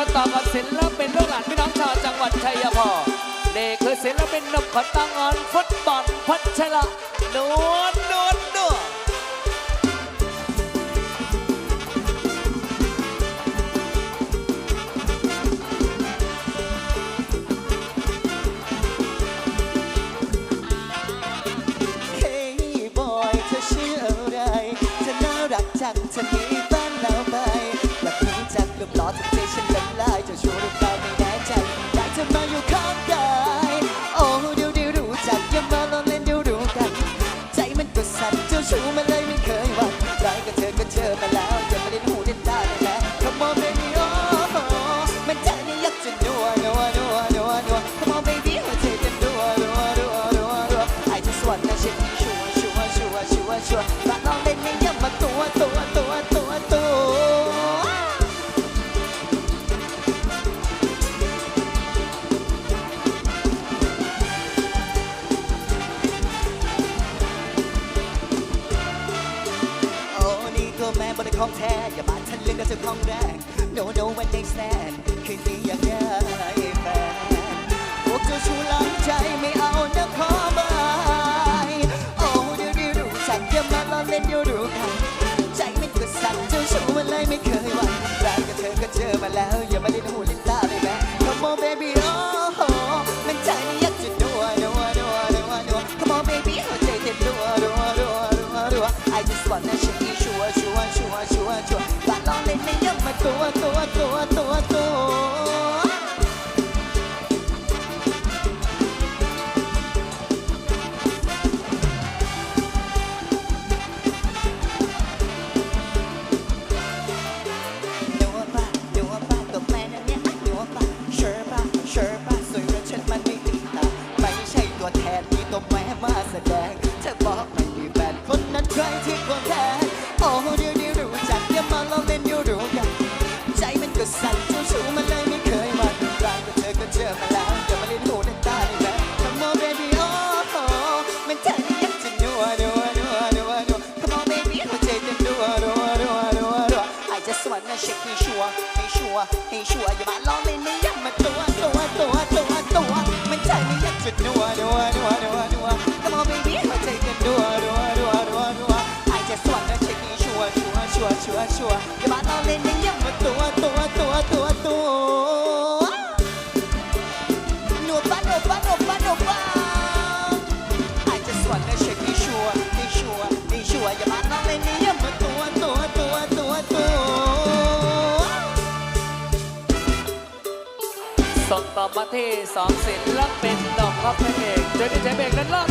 กันต่อกับศิลปินลูกหลานพี่น้องชาวจังหวัดชัยภูมินี่คือศิลปินหนุ่มขนตางอนฟุตบอลพัชระนวล สั่น ของแท้ อย่ามาทันเรื่องกับเจ้าของแรง No no one day stand คืนนี้อยากได้แฟนพวกเจ้าชู้ลังใจไม่เอานะขอบายโอ้เดี๋ยวเดี๋ยวรู้จักอย่ามาล้อเล่นเดี๋ยวรู้กันใจมันก็สั่นเจ้าชู้มันเลยไม่เคยหวั่นไรกับเธอก็เจอมาแล้ว อย่ามาเล่นหูเล่นตาเลยแม่ Come on baby โอ้โหมันใจนี่อยากจะนัวนัวนัวนัวนัว Come on baby หัวใจเต้นรัวรัวรัวรัวรัว I just wanna shake you ชัวชัวชัวชัวชัวบ้านลอ วตัวตัวตัวตัวมันใจนี่อยากจะนัวนัวนัวนัวนัว Come on baby หัวใจจะนัวนัวนัวนัวนัว I just wanna shake ให้ชัวร์ชัวร์ชัวร์ชัวร์ชัวร์อย่ามาล ส่งต่อมาที่สองศิลปินหนุ่มครับพระเอกเจนี่เจเบรกนั้นรอบ